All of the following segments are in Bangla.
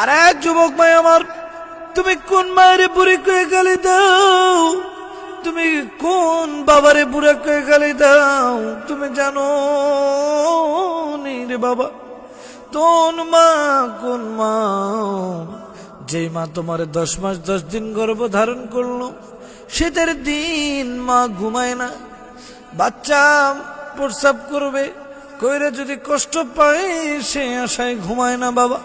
আরে যুবক ভাই আমার, তুমি কোন মায়ের বুড়ি কয়ে গালি দাও? তুমি কোন বাবারে বুড়া কয়ে গালি দাও? তুমি জানো রে বাবা তোন মা, কোন মা? যে মা তোমার দশ মাস দশ দিন গর্ভ ধারণ করল শীতের দিন মা ঘুমায় না। বাচ্চা প্রসাব করবে, কইরে যদি কষ্ট পায়, সে আশায় ঘুমায় না বাবা।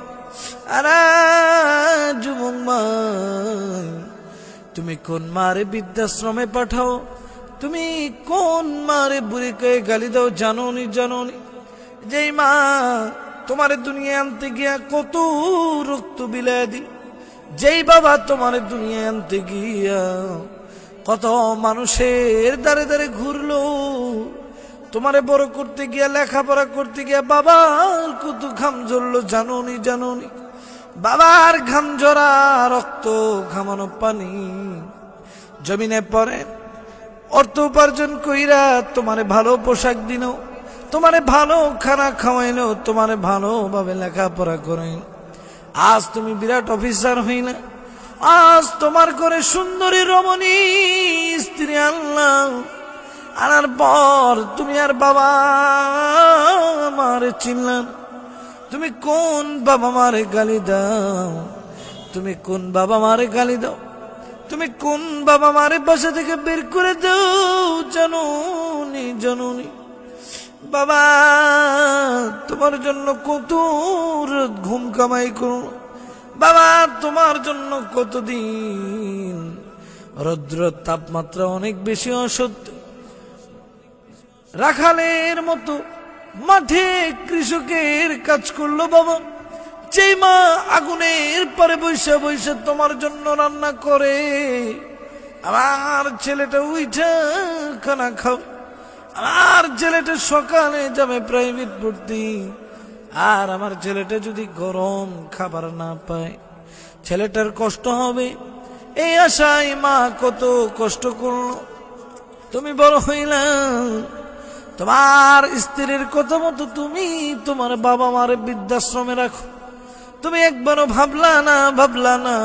তুমি কোন মারে বৃদ্ধাশ্রমে পাঠাও? তুমি কোন মারে বুড়ি কয়ে গালি দাও? জানো নি জানো নি যেই মা তোমার দুনিয়া আনতে গিয়া কত রক্ত বিলায় দি যেই বাবা তোমার দুনিয়া আনতে গিয়া কত মানুষের দাঁড়ে দাঁড়ে ঘুরলো। তোমারে বড় করতে গিয়া, লেখাপড়া করতে গিয়া বাবার কত ঘাম ঝরলো, জানোনি জানোনি। বাবার ঘাম ঝরা রক্ত, ঘামানো পানি। জমিনে পরে অর্থ উপার্জন কইরা তোমারে ভালো পোশাক দিন, তোমারে ভালো খানা খাওয়াইলো তোমারে ভালোভাবে লেখাপড়া করাইল আজ তুমি বিরাট অফিসার হইলে, আজ তোমার করে সুন্দরী রমণী, স্ত্রী আল্লাহ। আনার পর তুমি আর বাবা মারে চিনলাম। তুমি কোন বাবা মারে গালি দাও? তুমি কোন বাবা মারে গালি দাও? তুমি কোন বাবা মারে বাসা থেকে বের করে দাও? জানুনি জানুনি। বাবা, তোমার জন্য কত ঘুম কামাই করুন বাবা, তোমার জন্য কতদিন? রৌদ্র তাপমাত্রা অনেক বেশি অসত্য। রাখালের মতো মাঠে কৃষকের কাজ করল বাবা। যেই মা আগুনের পরে বৈশা বৈশা তোমার জন্য রান্না করে। আমার ছেলেটা উইঠা খানা খাও। আমার ছেলেটা সকালে যাবে প্রাইভেট পড়তে আর আমার ছেলেটা যদি গরম খাবার না পায়, ছেলেটার কষ্ট হবে। এই আশায় মা কত কষ্ট করল। তুমি বড় হইলাম তোমার স্ত্রীর কথা মতো তুমি তোমার বাবা মার বৃদ্ধাশ্রমে রাখো। তুমি একবারও ভাবলা না ভাবলা না।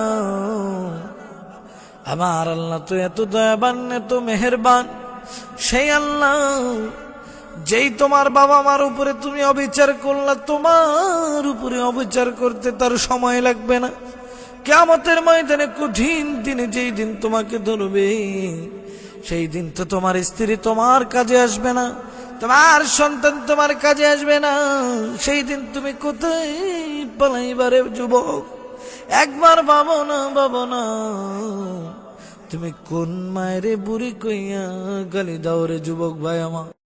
আমার আল্লাহ তো এত দয়াবান, এত মেহেরবান। সেই আল্লাহ যেই তোমার বাবা মার উপরে তুমি অবিচার করলা, তোমার উপরে অবিচার করতে তার সময় লাগবে না। কেমতের ময়দানে কঠিন দিনে যেই দিন তোমাকে ধরবে, সেই দিন তো তোমার স্ত্রী তোমার কাজে আসবে না। তোমার সন্তান তোমার কাজে আসবে না। সেই দিন তুমি কোথায় পালাইবারে যুবক? একবার বাবো না বাবো না। তুমি কোন মায়েরে বুড়ি কইয়া গালি দাও রে যুবক ভাই আমার?